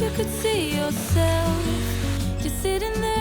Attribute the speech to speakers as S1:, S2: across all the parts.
S1: you could see yourself. You're sitting there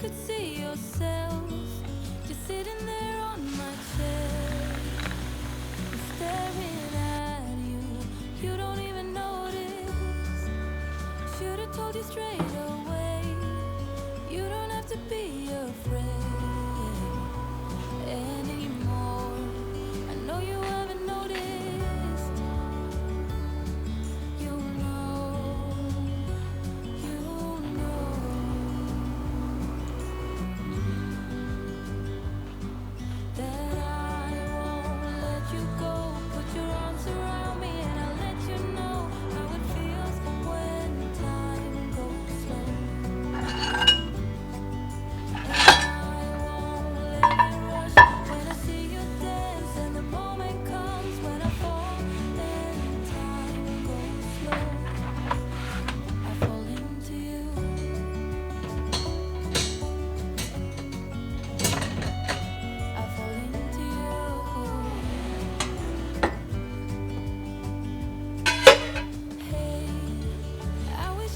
S1: could see yourself, just sitting there on my chair, staring.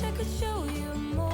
S1: I could show you more.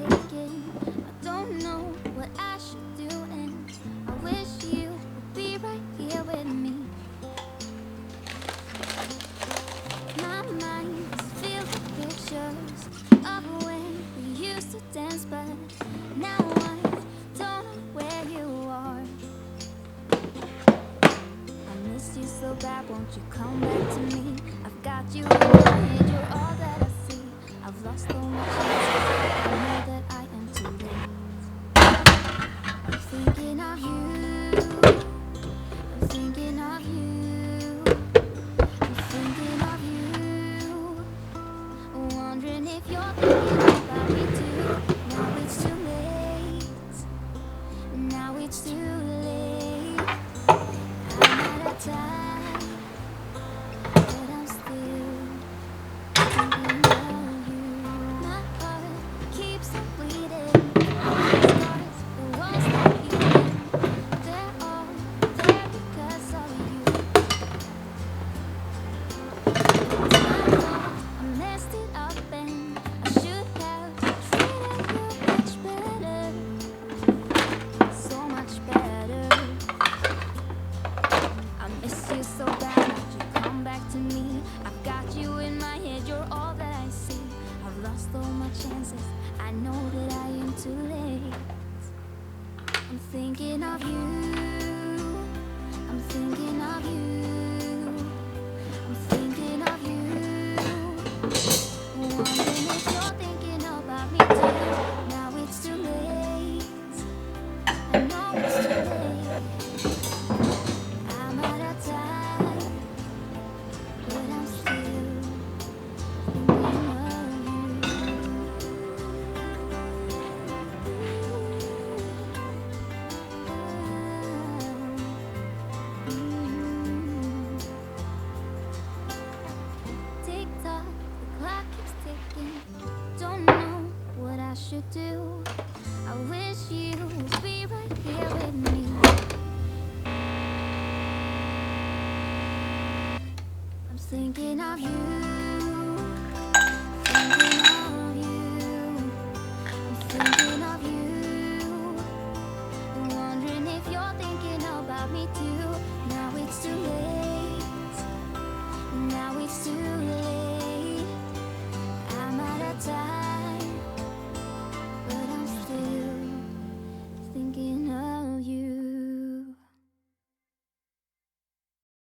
S1: I
S2: don't know what I should do, and I wish you would be right here with me. My filled with pictures of we used to dance, but now I don't know where you are. I miss you so bad, won't you come back to me? I've got you in my head, you're all that I see. I've lost so my chances, I know that I am too late. I'm thinking of you, I'm thinking of you, thinking of you.